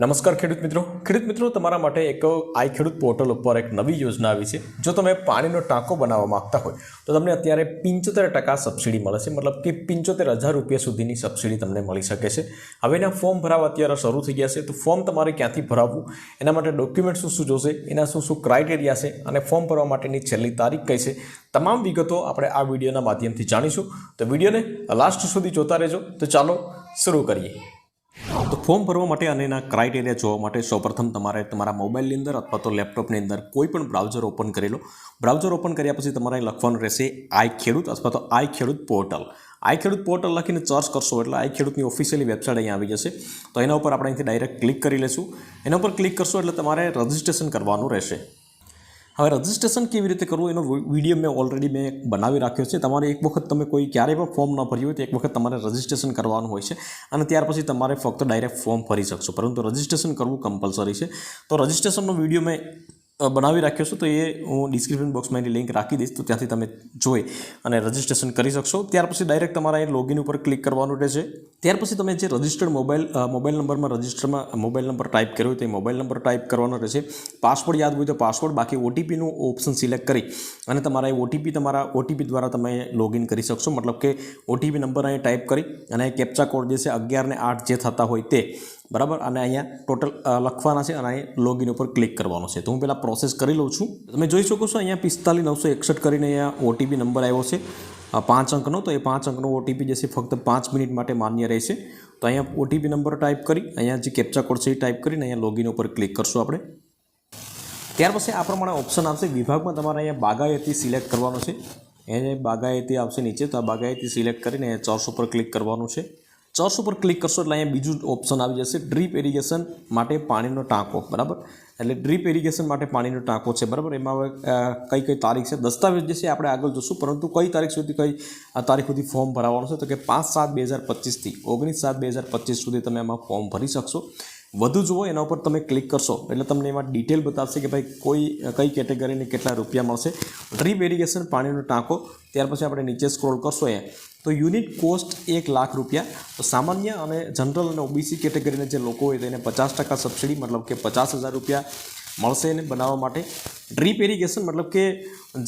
નમસ્કાર ખેડૂત મિત્રો. ખેડૂત મિત્રો, તમારા માટે એક આઈ ખેડૂત પોર્ટલ ઉપર એક નવી યોજના આવી છે. જો તમે પાણીનો ટાંકો બનાવવા માંગતા હોય, તો તમને અત્યારે પંચોતેર ટકા સબસિડી મળે છે. મતલબ કે પંચોતેર હજાર રૂપિયા સુધીની સબસિડી તમને મળી શકે છે. હવે એના ફોર્મ ભરાવા અત્યારે શરૂ થઈ ગયા છે. તો ફોર્મ તમારે ક્યાંથી ભરાવવું? એના માટે ડોક્યુમેન્ટ શું શું જોશે? એના શું શું ક્રાઇટેરિયા છે? અને ફોર્મ ભરવા માટેની છેલ્લી તારીખ કઈ છે? તમામ વિગતો આપણે આ વિડીયોના માધ્યમથી જાણીશું. તો વિડીયોને લાસ્ટ સુધી જોતા રહેજો. તો ચાલો, શરૂ કરીએ. તો ફોર્મ ભરવા માટે અને એના ક્રાઇટેરિયા જોવા માટે સૌપ્રથમ તમારે તમારા મોબાઈલની અંદર અથવા તો લેપટોપની અંદર કોઈ પણ બ્રાઉઝર ઓપન કરેલો બ્રાઉઝર ઓપન કર્યા પછી તમારે લખવાનું રહેશે આઈ ખેડૂત અથવા તો આઈ ખેડૂત પોર્ટલ આઈ ખેડૂત પોર્ટલ લખીને સર્ચ કરશો એટલે આઈ ખેડૂતની ઓફિશિયલી વેબસાઇટ અહીંયા આવી જશે. તો એના ઉપર આપણે અહીંથી ડાયરેક્ટ ક્લિક કરી લઈશું એના ઉપર ક્લિક કરશો એટલે તમારે રજિસ્ટ્રેશન કરવાનું રહેશે. હવે રજિસ્ટ્રેશન કેવી રીતે કરવું એનો વીડિયો મેં ઓલરેડી મેં બનાવી રાખ્યો છે. તમારે એક વખત તમે કોઈ ક્યારેય પણ ફોર્મ ન ભર્યું હોય તો એક વખત તમારે રજિસ્ટ્રેશન કરવાનું હોય છે અને ત્યાર પછી તમારે ફક્ત ડાયરેક્ટ ફોર્મ ભરી શકશો. પરંતુ રજિસ્ટ્રેશન કરવું કમ્પલસરી છે. તો રજિસ્ટ્રેશનનો વીડિયો મેં બનાવી રાખ્યો છું, તો એ હું ડિસ્ક્રિપ્શન બોક્સમાં એની લિંક રાખી દઈશ, તો ત્યાંથી તમે જોઈ અને રજિસ્ટ્રેશન કરી શકશો. ત્યાર પછી ડાયરેક્ટ તમારે એ લોગિન ઉપર ક્લિક કરવાનું રહેશે. ત્યાર પછી તમે જે રજિસ્ટર્ડ મોબાઈલ મોબાઈલ નંબરમાં રજિસ્ટરમાં મોબાઈલ નંબર ટાઈપ કર્યો તે મોબાઈલ નંબર ટાઈપ કરવાનો રહેશે. પાસવર્ડ યાદ હોય તો પાસવર્ડ બાકી ઓટીપીનું ઓપ્શન સિલેક્ટ કરી અને તમારા એ ઓટીપી તમારા ઓટીપી દ્વારા તમે લોગિન કરી શકશો. મતલબ કે ઓટીપી નંબર અહીં ટાઈપ કરી અને કેપ્ચા કોડ જે છે, અગિયાર ને આઠ જે થતા હોય તે. બરાબર? અને અહીંયા ટોટલ લખવાના છે અને અહીં લોગિન ઉપર ક્લિક કરવાનો છે. તો હું પહેલાં પ્રોસેસ કરી લઉં છું. તમે જોઈ શકો છો અહીંયા પિસ્તાલીસ નવસો એકસઠ કરીને અહીંયા ઓટીપી નંબર આવ્યો છે. પાંચ અંકનો. તો એ પાંચ અંકનો ઓટીપી જે છે ફક્ત પાંચ મિનિટ માટે માન્ય રહેશે. તો અહીંયા ઓટીપી નંબર ટાઈપ કરી, અહીંયા જે કેપ્ચા કોડ છે એ ટાઈપ કરીને અહીંયા લોગિન ઉપર ક્લિક કરશું આપણે. ત્યાર પછી આ પ્રમાણે ઓપ્શન આવશે. વિભાગમાં તમારે અહીંયા બાગાયતી સિલેક્ટ કરવાનો છે. એને બાગાયતી આવશે નીચે, તો આ બાગાયતી સિલેક્ટ કરીને અહીંયા ચોર્સ ઉપર ક્લિક કરવાનું છે. ચોર્સ ઉપર ક્લિક કરશો એટલે અહીંયા બીજું ઓપ્શન આવી જશે. ડ્રીપ ઇરિગેશન માટે પાણીનો ટાંકો. બરાબર? એટલે ડ્રીપ ઇરિગેશન માટે પાણીનો ટાંકો છે. બરાબર? એમાં હવે કઈ કઈ તારીખ છે? દસ્તાવેજ જે છે આપણે આગળ જોશું. પરંતુ કઈ તારીખ સુધી કઈ તારીખ સુધી ફોર્મ ભરાવવાનું છે? તો કે પાંચ સાત બે હજાર પચીસથી ઓગણીસ સાત બે હજાર પચીસ સુધી તમે એમાં ફોર્મ ભરી શકશો. વધુ જુઓ, એના ઉપર તમે ક્લિક કરશો. એટલે તમને એમાં ડિટેલ બતાવશે કે ભાઈ કોઈ, કઈ કેટેગરીને કેટલા રૂપિયા મળશે. ડ્રીપ એરિગેશન પાણીનો ટાંકો. ત્યાર પછી આપણે નીચે સ્ક્રોલ કરશો એ તો યુનિટ કોસ્ટ એક લાખ રૂપિયા. તો સામાન્ય અને જનરલ અને ઓબીસી કેટેગરીના જે લોકો હોય તેને પચાસ ટકા સબસિડી મતલબ કે પચાસ હજાર રૂપિયા. મળશે એને બનાવવા માટે. ડ્રીપ ઇરિગેશન મતલબ કે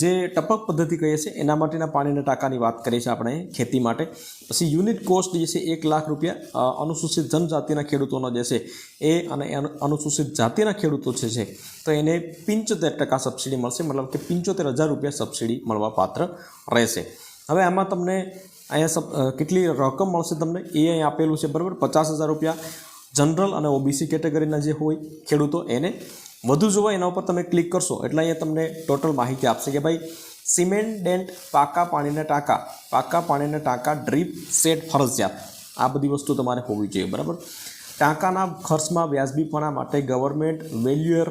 જે ટપક પદ્ધતિ કહીએ છીએ, એના માટેના પાણીના ટાંકાની વાત કરીએ છીએ આપણે ખેતી માટે. પછી યુનિટ કોસ્ટ જે છે, એક લાખ રૂપિયા અનુસૂચિત જનજાતિના ખેડૂતોનો જે છે, એ અને અનુસૂચિત જાતિના ખેડૂતો જે છે, તો એને પંચોતેર ટકા સબસિડી મળશે. મતલબ કે પંચોતેર હજાર રૂપિયા સબસિડી મળવા પાત્ર રહેશે. હવે આમાં તમને અહીંયા કેટલી રકમ મળશે તમને? એ અહીં આપેલું છે, બરાબર? પચાસ હજાર રૂપિયા. જનરલ અને ઓબીસી કેટેગરીના જે હોય ખેડૂતો, એને વધુ જોવા એના ઉપર તમે ક્લિક કરશો, એટલે અહીંયા તમને ટોટલ માહિતી આપશે કે ભાઈ સિમેન્ટ ડેન્ટ પાકા પાણીના ટાંકા, પાકા પાણીના ટાંકા ડ્રીપ સેટ ફરજિયાત. આ બધી વસ્તુ તમારે હોવી જોઈએ, બરાબર? ટાંકાના ખર્ચમાં વ્યાજબીપણા માટે government valuer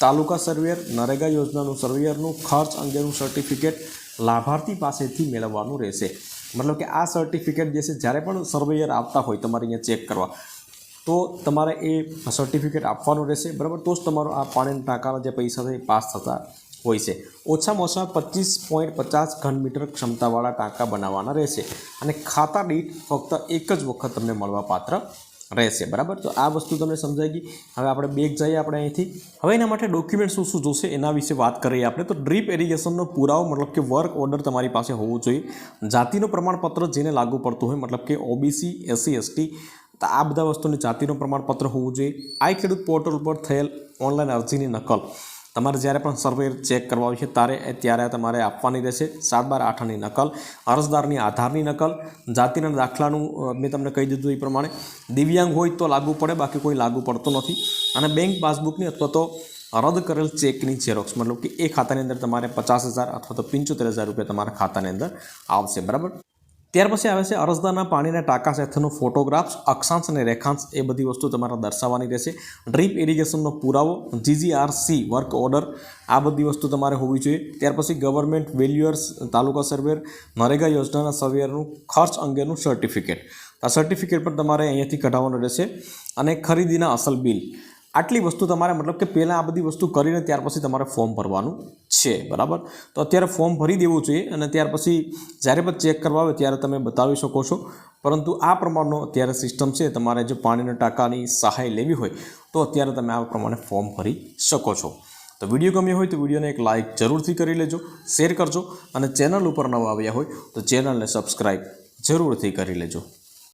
taluka surveyor NREGA યોજનાનું સર્વેયરનું ખર્ચ અંગેનું સર્ટિફિકેટ લાભાર્થી પાસેથી મેળવવાનું રહેશે. મતલબ કે આ સર્ટિફિકેટ જે છે, જ્યારે પણ સર્વેયર આવતા હોય તમારે અહીંયા ચેક કરવા. તો તમારે એ સર્ટિફિકેટ આપવાનું રહેશે. બરાબર? તો જ તમારો આ પાણીના ટાંકાના જે પૈસા છે એ પાસ થતા હોય છે. ઓછામાં ઓછા પચીસ પોઈન્ટ પચાસ ઘન મીટર ક્ષમતાવાળા ટાંકા બનાવવાના રહેશે અને ખાતા દીઠ ફક્ત એક જ વખત તમને મળવા પાત્ર રહેશે. બરાબર? તો આ વસ્તુ તમને સમજાઈ ગઈ. હવે આપણે બેગ જઈએ આપણે અહીંથી. હવે એના માટે ડોક્યુમેન્ટ શું શું જોશે એના વિશે વાત કરીએ આપણે. તો ડ્રીપ એરિગેશનનો પુરાવો, મતલબ કે વર્ક ઓર્ડર તમારી પાસે હોવું જોઈએ. જાતિનું પ્રમાણપત્ર જેને લાગુ પડતું હોય, મતલબ કે ઓબીસી, એસસી, એસટી તો આ બધા વસ્તુની જાતિનું પ્રમાણપત્ર હોવું જોઈએ. આ ખેડૂત પોર્ટલ પર થયેલ ઓનલાઈન અરજીની નકલ તમારે જ્યારે પણ સર્વે ચેક કરવા છે ત્યારે ત્યારે તમારે આપવાની રહેશે. સાત બાર આઠની નકલ, અરજદારની આધારની નકલ, જાતિના દાખલાનું મેં તમને કહી દીધું એ પ્રમાણે. દિવ્યાંગ હોય તો લાગુ પડે, બાકી કોઈ લાગુ પડતો નથી. અને બેંક પાસબુકની અથવા તો રદ કરેલ ચેકની ઝેરોક્સ મતલબ કે એ ખાતાની અંદર તમારે પચાસ હજાર અથવા તો પંચોતેર હજાર રૂપિયા તમારા ખાતાની અંદર આવશે. બરાબર? ત્યાર પછી આવે છે અરજદારના પાણીના ટાંકા સાથેનો ફોટોગ્રાફ્સ, અક્ષાંશ અને રેખાંશ, એ બધી વસ્તુ તમારે દર્શાવવાની રહેશે. ડ્રીપ ઇરિગેશનનો પુરાવો જીજીઆરસી વર્ક ઓર્ડર, આ બધી વસ્તુ તમારે હોવી જોઈએ. ત્યાર પછી ગવર્મેન્ટ વેલ્યુઅર્સ, તાલુકા સર્વેર નરેગા યોજનાના સર્વેયરનું ખર્ચ અંગેનું સર્ટિફિકેટ. આ સર્ટિફિકેટ પણ તમારે અહીંયાથી કઢાવવાનું રહેશે. અને ખરીદીના અસલ બિલ. આટલી વસ્તુ તમારે મતલબ કે પહેલાં આ બધી વસ્તુ કરીને ત્યાર પછી તમારે ફોર્મ ભરવાનું છે, બરાબર? તો અત્યારે ફોર્મ ભરી દેવું જોઈએ અને ત્યાર પછી જ્યારે પણ ચેક કરવા આવે ત્યારે તમે બતાવી શકો છો. પરંતુ આ પ્રમાણનો અત્યારે સિસ્ટમ છે, તમારે જો પાણીના ટાંકાની સહાય લેવી હોય તો અત્યારે તમે આ પ્રમાણે ફોર્મ ભરી શકો છો. તો વીડિયો ગમ્યો હોય તો વિડીયોને એક લાઇક જરૂરથી કરી લેજો શેર કરજો અને ચેનલ ઉપર નવા આવ્યા હોય તો ચેનલને સબસ્ક્રાઈબ જરૂરથી કરી લેજો.